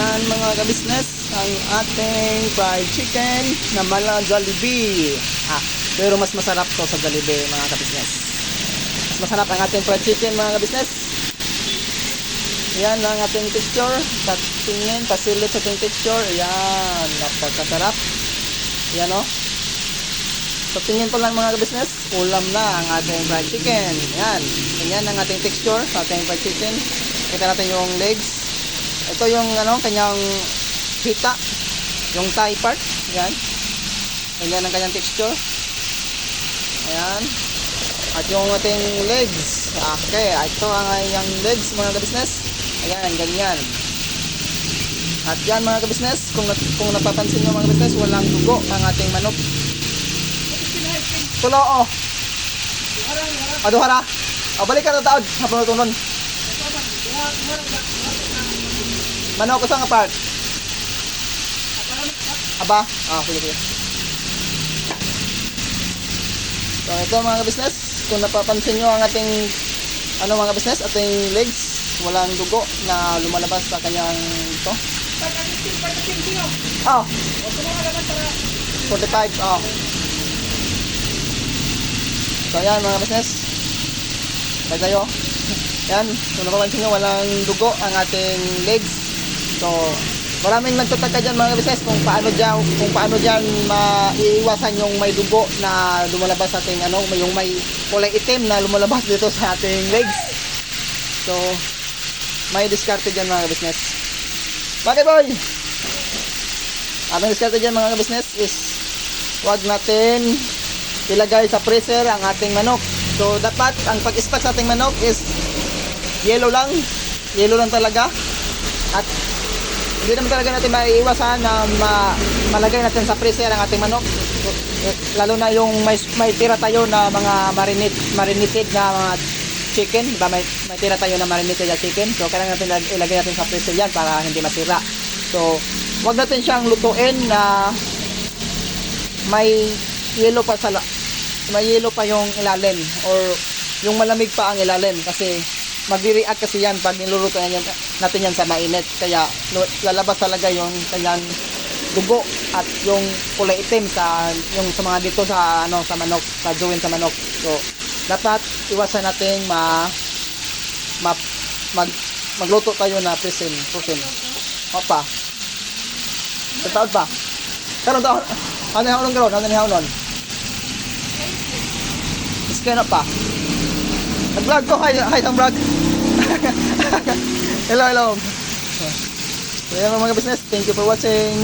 mga kabisnes ang ating fried chicken na mala Jollibee. Ah, pero mas masarap to sa Jollibee mga kabisnes. Mas masarap ang ating fried chicken mga kabisnes. Yan ang ating texture. Tingin, pasilit sa ating texture. Yan, napakasarap. Yan o. So tingin pa lang mga kabisnes, ulam na ang ating fried chicken. Yan, ganyan ang ating texture sa ating fried chicken. Kita natin yung legs. Ito yung ano, kanyang hita, yung thigh part. Yan. Ganyan ang kanyang texture. Ayan. At yung ating legs. Okay, ito ang kanyang legs mga kabisnes. Ayan, ganyan. At yan mga kabisnes, kung, kung napapansin nyo mga kabisnes, walang dugo ang ating manok. Tulo, oh. Aduhara. Oh, balik ka na taod. Hapon na tunon. Manok sa nga part. Aba? Ah, sige, sige. So, ito mga business kung napapansin nyo ang ating ano mga business, ating legs, walang dugo na lumalabas sa kanyang ito. Oh. 45, oh. So, yan mga business. Bye kayo. Yan, kung napapansin nyo, walang dugo ang ating legs. So, maraming nagtataka dyan mga business kung paano dyan, kung paano dyan maiiwasan yung may dugo na lumalabas sa ating ano, yung may kulay itim na lumalabas dito sa ating legs. So, may diskarte dyan mga business. Bakit boy? Ang diskarte dyan mga business is wag natin ilagay sa freezer ang ating manok. So, dapat ang pag-stock sa ating manok is yellow lang. Yellow lang talaga. Hindi naman talaga natin maiiwasan na ma malagay natin sa freezer ang ating manok. Lalo na yung may, may tira tayo na mga marinate, marinated na mga chicken. Diba? May, may tira tayo na marinated na chicken. So, kailangan natin lag- ilagay natin sa freezer yan para hindi masira. So, wag natin siyang lutuin na may yellow pa sa may yellow pa yung ilalim or yung malamig pa ang ilalim kasi magre-react kasi yan pag niluluto yan, natin yan sa mainit. Kaya lalabas talaga yung kanyang dugo at yung kulay itim sa yung sa mga dito sa ano sa manok sa join sa manok. So dapat iwasan natin ma, ma mag magluto tayo na presin presin opa. Sa taon pa. Karon taon ano hulong karon ano hulong Scan up pa. Nag-vlog ko. Hi, hi, ang vlog. hello, hello. So, yan mga business. Thank you for watching.